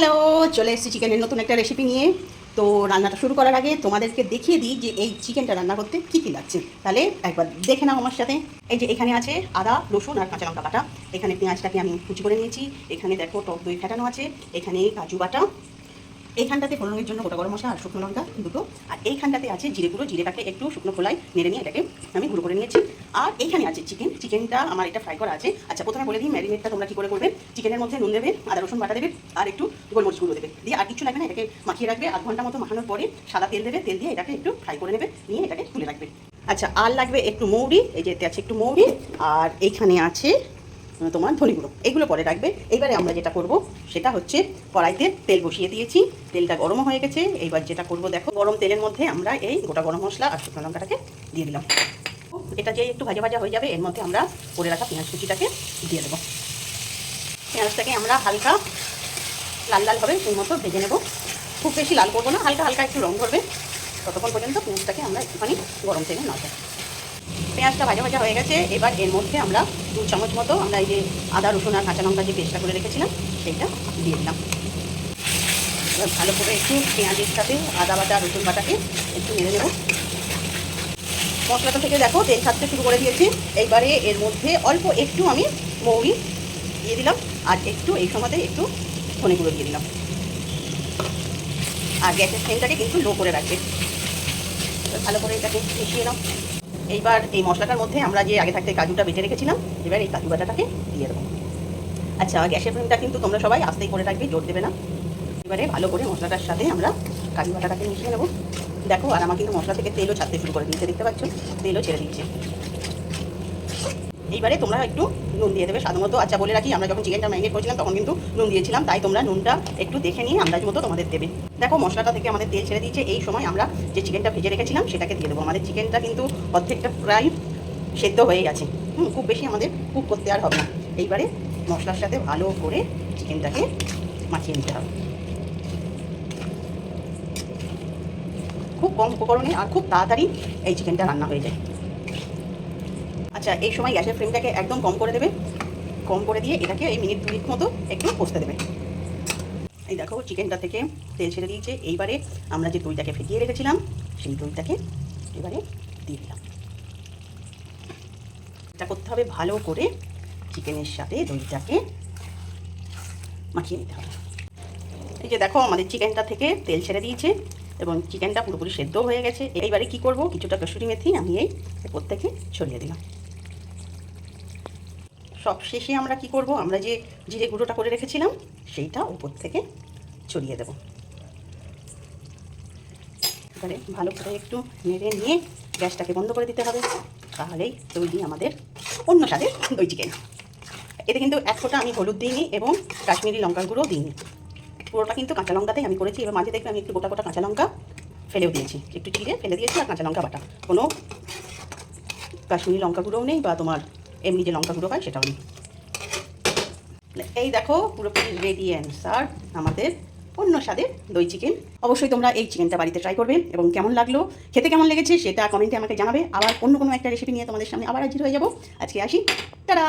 Hello চলে এসেছি চিকেনের নতুন একটা রেসিপি নিয়ে। তো রান্নাটা শুরু করার আগে তোমাদেরকে দেখিয়ে দিই যে এই চিকেনটা রান্না করতে কী কী লাগছে। তাহলে একবার দেখে নাও আমার সাথে। এই যে এখানে আছে আদা, রসুন আর কাঁচা লঙ্কা বাটা। এখানে পেঁয়াজটাকে আমি কুচি করে নিয়েছি। এখানে দেখো টক দই ফেটানো আছে। এখানে কাজু বাটা। এইখানটাতে ফোড়নের জন্য গোটা গরম মশলা আর শুকনো লঙ্কা দুটো। আর এইখানটাতে আছে জিরে গুঁড়ো জিরেটাকে একটু শুকনো খোলায় নেড়ে নিয়ে এটাকে আমি গুঁড়ো করে নিয়েছি। আর এইখানে আছে চিকেন চিকেনটা আমার এটা ফ্রাই করা আছে। আচ্ছা প্রথমে বলে দিই ম্যারিনেটটা তোমরা কী করে করবে? চিকেনের মধ্যে নুন দেবে, আদা, রসুন বাটা দেবে, আর একটু গোলমরিচ গুঁড়ো দেবে। দিয়ে আর কিছু লাগবে না, এটাকে মাখিয়ে রাখবে। আধ ঘণ্টা মতো মাখানোর পরে সাদা তেল দেবে, তেল দিয়ে এটাকে একটু ফ্রাই করে নেবে, নিয়ে এটাকে তুলে রাখবে। আচ্ছা আর লাগবে একটু মৌরি, এই যে এতে আছে একটু মৌরি। আর এইখানে আছে তোমার ধনে গুঁড়ো এগুলো পরে রাখবে। এইবারে আমরা যেটা করব, সেটা হচ্ছে কড়াইতে তেল বসিয়ে দিয়েছি। তেলটা গরম হয়ে গেছে। এইবার যেটা করব, দেখো, গরম তেলের মধ্যে আমরা এই গোটা গরম মশলা আর শুকনো লঙ্কাটাকে দিয়ে দিলাম। এটা যে একটু ভাজা ভাজা হয়ে যাবে, এর মধ্যে আমরা করে রাখা পেঁয়াজ কুচিটাকে দিয়ে দেবো। পেঁয়াজটাকে আমরা হালকা লাল লাল হবে সেই মতো ভেজে নেব। খুব বেশি লাল করব না, হালকা হালকা একটু রং ধরবে। ততক্ষণ পর্যন্ত পেঁয়াজটাকে আমরা একটুখানি গরম তেলে নাড়বো। পেঁয়াজটা ভাজা ভাজা হয়ে গেছে। এবার এর মধ্যে আমরা দু চামচ মতো আমরা এই যে আদা, রসুন আর কাঁচা লঙ্কা যে পেস্টটা করে রেখেছিলাম, সেইটা দিয়ে দিলাম। এবার ভালো করে একটু পেঁয়াজের সাথে আদা বাটা, রসুন বাটাকে একটু নেড়ে নেব মশলাটা থেকে দেখো, তেল ছাড়তে শুরু করে দিয়েছি। এইবারে এর মধ্যে অল্প একটু আমি মৌরি দিয়ে দিলাম, আর একটু এই সময়তে একটু ধনে গুঁড়ো দিয়ে দিলাম। আর গ্যাসের ফ্লেমটাকে কিন্তু লো করে রাখবে। ভালো করে এটাকে মিশিয়ে নাও। এইবার এই মশলাটার মধ্যে আমরা যে আগে থাকতে কাজুটা বেটে রেখেছিলাম, এবার এই কাজু বাটাটাকে দিয়ে দেবো। আচ্ছা গ্যাসের ফ্লেমটা কিন্তু তোমরা সবাই আস্তেই করে রাখবে, জোর দেবে না। এবারে ভালো করে মশলাটার সাথে আমরা কাজু বাটাটাকে মিশিয়ে নেব। দেখো, আর আমার কিন্তু মশলা থেকে তেলও ছাড়তে শুরু করে দিয়েছে, দেখতে পাচ্ছ? তেলও ছেড়ে দিয়েছে। এইবারে তোমরা একটু নুন দিয়ে দেবে। সাধারণত আচ্ছা বলে রাখি, আমরা যখন চিকেনটা ম্যারিনেট করেছিলাম, তখন কিন্তু নুন দিয়েছিলাম। তাই তোমরা নুনটা একটু দেখে নিয়ে আন্দাজ মতো তোমাদের দেবে। দেখো, মশলাটা থেকে আমাদের তেল ছেড়ে দিয়েছে। এই সময় আমরা যে চিকেনটা ভেজে রেখেছিলাম, সেটাকে দিয়ে দেবো। আমাদের চিকেনটা কিন্তু অর্ধেকটা প্রায় সেদ্ধ হয়ে গেছে। হুম, খুব বেশি আমাদের কুক করতে আর হবে না। এইবারে মশলার সাথে ভালো করে চিকেনটাকে মাখিয়ে নিতে হবে। খুব কম উপকরণে আর খুব তাড়াতাড়ি এই চিকেনটা রান্না হয়ে যায়। আচ্ছা এই সময় গ্যাসের ফ্লেমটাকে একদম কম করে দেবে। কম করে দিয়ে এটাকে এই মিনিট দুই মতো একটু কষতে দেবে। এই দেখো, চিকেনটা থেকে তেল ছেড়ে দিয়েছে। এইবারে আমরা যে দইটাকে ফেটিয়ে রেখেছিলাম, সেই দইটাকে এবারে দিয়ে দিলাম। এটা করতে হবে ভালো করে চিকেনের সাথে দইটাকে মাখিয়ে নিতে হবে। এই যে দেখো, আমাদের চিকেনটা থেকে তেল ছেড়ে দিয়েছে এবং চিকেনটা পুরোপুরি সেদ্ধ হয়ে গেছে। এইবারে কি করব? কিছুটা কসুরি মেথি আমি এই প্রত্যেকে ছড়িয়ে দিলাম। সব শেষে আমরা কি করব? আমরা যে জিরে গুঁড়োটা করে রেখেছিলাম, সেইটা উপর থেকে ছড়িয়ে দেব। এবারে ভালো করে একটু নেড়ে নিয়ে গ্যাসটাকে বন্ধ করে দিতে হবে, তাহলেই তৈরি আমাদের অন্য স্বাদের দই চিকেন। এতে কিন্তু এক ফোঁটা আমি হলুদ দিইনি এবং কাশ্মীরি লঙ্কার গুঁড়ো দিইনি। পুরোটা কিন্তু কাঁচা লঙ্কাতেই আমি করেছি। এবার মাঝে দেখবে আমি একটু গোটা গোটা কাঁচা লঙ্কা ফেলেও দিয়েছি। একটু চিড়ে ফেলে দিয়েছি আর কাঁচা লঙ্কা বাটা। কোনো কাশ্মীরি লঙ্কা গুঁড়োও নেই বা তোমার এমনি যে লঙ্কা গুঁড়ো হয় সেটাও নিই। এই দেখো, পুরোপুরি রেডি অ্যান্ড অ্যান্সার আমাদের অন্য স্বাদের দই চিকেন অবশ্যই তোমরা এই চিকেনটা বাড়িতে ট্রাই করবে এবং কেমন লাগল, খেতে কেমন লেগেছে সেটা কমেন্টে আমাকে জানাবে। আবার অন্য কোনো একটা রেসিপি নিয়ে তোমাদের সামনে আবার হাজির হয়ে যাব। আজকে আসি। তারা